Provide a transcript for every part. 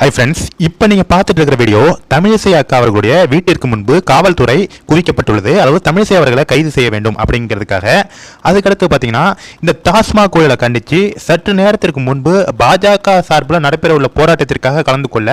Hi friends இப்போ நீங்கள் பார்த்துட்டு இருக்கிற வீடியோ தமிழிசை அக்கா அவர்களுடைய வீட்டிற்கு முன்பு காவல்துறை குவிக்கப்பட்டுள்ளது அதாவது தமிழிசை அவர்களை கைது செய்ய வேண்டும் அப்படிங்கிறதுக்காக. அதுக்கடுத்து பார்த்தீங்கன்னா இந்த டாஸ்மாக் கோயிலை கண்டித்து சற்று நேரத்திற்கு முன்பு பாஜக சார்பில் நடைபெற உள்ள போராட்டத்திற்காக கலந்து கொள்ள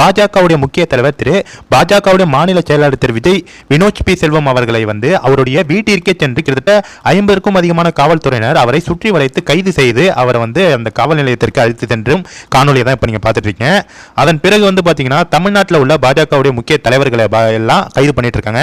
பாஜகவுடைய முக்கிய தலைவர் திரு பாஜகவுடைய மாநில செயலாளர் திரு விஜய் வினோத் பி. செல்வம் அவர்களை வந்து அவருடைய வீட்டிற்கே சென்று கிட்டத்தட்ட ஐம்பதுக்கும் அதிகமான காவல்துறையினர் அவரை சுற்றி வளைத்து கைது செய்து அவரை வந்து அந்த காவல் நிலையத்திற்கு அழைத்து சென்றும் காணொலியை தான் இப்போ நீங்கள் பார்த்துட்டு இருக்கீங்க அதன் பிறகு வந்து பார்த்தீங்கன்னா தமிழ்நாட்டில் உள்ள பாஜகவுடைய முக்கிய தலைவர்களை எல்லாம் கைது பண்ணிட்டு இருக்காங்க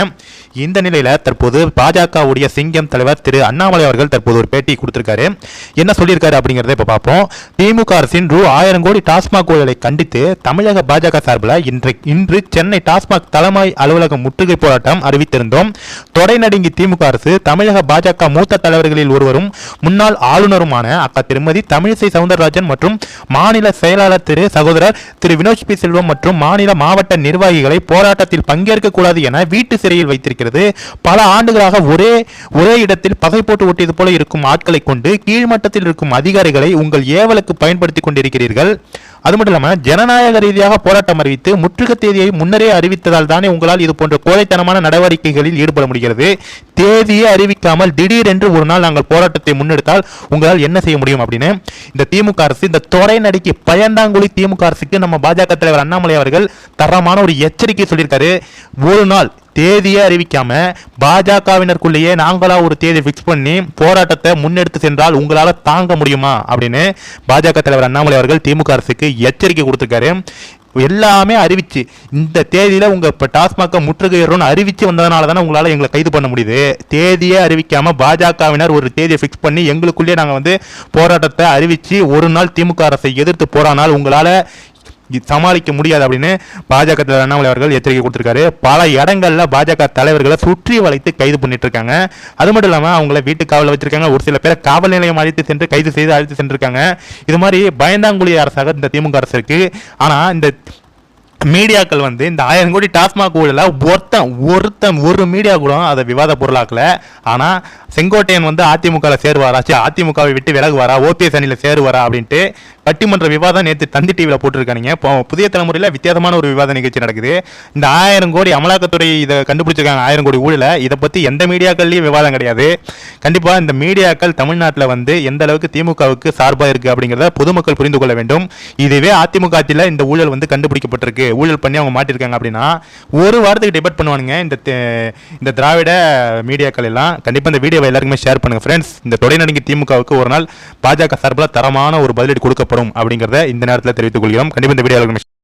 இந்த நிலையில் தற்போது பாஜகவுடைய சிங்கம் தலைவர் திரு அண்ணாமலை அவர்கள் தற்போது ஒரு பேட்டி கொடுத்திருக்காரு. என்ன சொல்லியிருக்காரு அப்படிங்கிறத இப்போ பார்ப்போம் திமுக அரசின் ரூ. ஆயிரம் கோடி டாஸ்மாக் ஊழலை கண்டித்து தமிழக பாஜக சார்பில் இன்று இன்று சென்னை டாஸ்மாக் தலைமை அலுவலக முற்றுகை போராட்டம் அறிவித்திருந்தோம். தொடை நடுங்கி திமுக அரசு தமிழக பாஜக மூத்த தலைவர்களில் ஒருவரும் முன்னாள் ஆளுநருமான அக்கா திருமதி தமிழிசை சவுந்தரராஜன் மற்றும் மாநில செயலாளர் திரு சகோதரர் திரு வினோத் பி செல்வம் மற்றும் மாநில மாவட்ட நிர்வாகிகளை போராட்டத்தில் பங்கேற்க கூடாது என வீட்டு சிறையில் வைத்திருக்கிறது. பல ஆண்டுகளாக ஒரே ஒரே இடத்தில் பகை போட்டு ஒட்டியது போல இருக்கும் ஆட்களை கொண்டு கீழ்மட்டத்தில் இருக்கும் அதிகாரிகளை உங்கள் ஏவலுக்கு பயன்படுத்தி கொண்டிருக்கிறீர்கள். அது மட்டும் இல்லாமல் ஜனநாயக ரீதியாக போராட்டம் அறிவித்து முற்றுகை தேதியை முன்னரே அறிவித்ததால் தானே உங்களால் இது போன்ற கோழைத்தனமான நடவடிக்கைகளில் ஈடுபட முடிகிறது. தேதியை அறிவிக்காமல் திடீரென்று ஒரு நாள் நாங்கள் போராட்டத்தை முன்னெடுத்தால் உங்களால் என்ன செய்ய முடியும் அப்படின்னு இந்த திமுக அரசு இந்த துறை நடிக்கு பயந்தாங்குழி திமுக அரசுக்கு நம்ம பாஜக தலைவர் அண்ணாமலை அவர்கள் தரமான ஒரு எச்சரிக்கை சொல்லியிருக்காரு. ஒரு நாள் தேதியை அறிவிக்காம பாஜகவினருக்குள்ளேயே நாங்களா ஒரு தேதி ஃபிக்ஸ் பண்ணி போராட்டத்தை முன்னெடுத்து சென்றால் உங்களால் தாங்க முடியுமா? அப்படின்னு பாஜக தலைவர் அண்ணாமலை அவர்கள் திமுக அரசுக்கு எச்சரிக்கை கொடுத்துருக்காரு. எல்லாமே அறிவிச்சு. இந்த தேதியில் உங்கள் இப்போ டாஸ்மாக முற்றுகையிடணும்னு அறிவிச்சு வந்ததுனால தானே உங்களால் எங்களை கைது பண்ண முடியுது. தேதியே அறிவிக்காமல் பாஜகவினர் ஒரு தேதியை ஃபிக்ஸ் பண்ணி எங்களுக்குள்ளேயே நாங்கள் வந்து போராட்டத்தை அறிவித்து ஒரு நாள் திமுக அரசை எதிர்த்து போராடினால் உங்களால் சமாளிக்க முடியாது அப்படின்னு பாஜக தலைவர் அண்ணாமலை அவர்கள் எச்சரிக்கை கொடுத்துருக்காரு. பல இடங்கள்ல பாஜக தலைவர்களை சுற்றி வளைத்து கைது பண்ணிட்டு இருக்காங்க அது மட்டும் இல்லாமல் அவங்கள வீட்டு காவலில் வச்சிருக்காங்க. ஒரு சில பேரை காவல் நிலையம் அழைத்து சென்று கைது செய்து அழைத்து சென்றிருக்காங்க. இது மாதிரி பயந்தாங்குழி அரசாக இந்த திமுக அரசு இருக்கு. ஆனால் இந்த மீடியாக்கள் வந்து இந்த ஆயிரம் கோடி டாஸ்மாக் ஊழல ஒருத்தன் ஒருத்தன் ஒரு மீடியா கூட அதை விவாத பொருளாக்கல. ஆனால் செங்கோட்டையன் வந்து அதிமுகவில் சேருவாரா? சரி அதிமுகவை விட்டு விலகுவாரா? ஓபிஎஸ் அணியில் சேருவாரா அப்படின்ட்டு பட்டிமன்ற விவாதம் நேற்று தந்தி டிவியில் போட்டிருக்கானுங்க இப்போ புதிய தலைமுறையில் வித்தியாசமான ஒரு விவாத நிகழ்ச்சி நடக்குது. இந்த ஆயிரம் கோடி அமலாக்கத்துறை இதை கண்டுபிடிச்சிருக்காங்க ஆயிரம் கோடி ஊழல. இதை பற்றி எந்த மீடியாக்கள்லையும் விவாதம் கிடையாது. கண்டிப்பாக இந்த மீடியாக்கள் தமிழ்நாட்டில் வந்து எந்த அளவுக்கு திமுகவுக்கு சார்பாக இருக்குது அப்படிங்கிறத பொதுமக்கள் புரிந்து கொள்ள வேண்டும். இதுவே அதிமுக ஆட்சியில் இந்த ஊழல் வந்து கண்டுபிடிக்கப்பட்டிருக்கு. ஊழல் பண்ணி அவங்க மாட்டிருக்காங்க அப்படின்னா ஒரு வாரத்துக்கு டிபேட் பண்ணுவானுங்க இந்த இந்த திராவிட மீடியாக்கள் எல்லாம். கண்டிப்பாக இந்த வீடியோவை எல்லாருக்குமே ஷேர் பண்ணுங்கள் ஃப்ரெண்ட்ஸ் இந்த தொடை நடுங்கி திமுகவுக்கு ஒரு நாள் பாஜக சார்பில் தரமான ஒரு பதிலடி கொடுக்கப்படும் அப்படிங்கிறத இந்த நேரத்தில் தெரிவித்துக் கொள்கிறோம். கண்டிப்பாக இந்த வீடியோ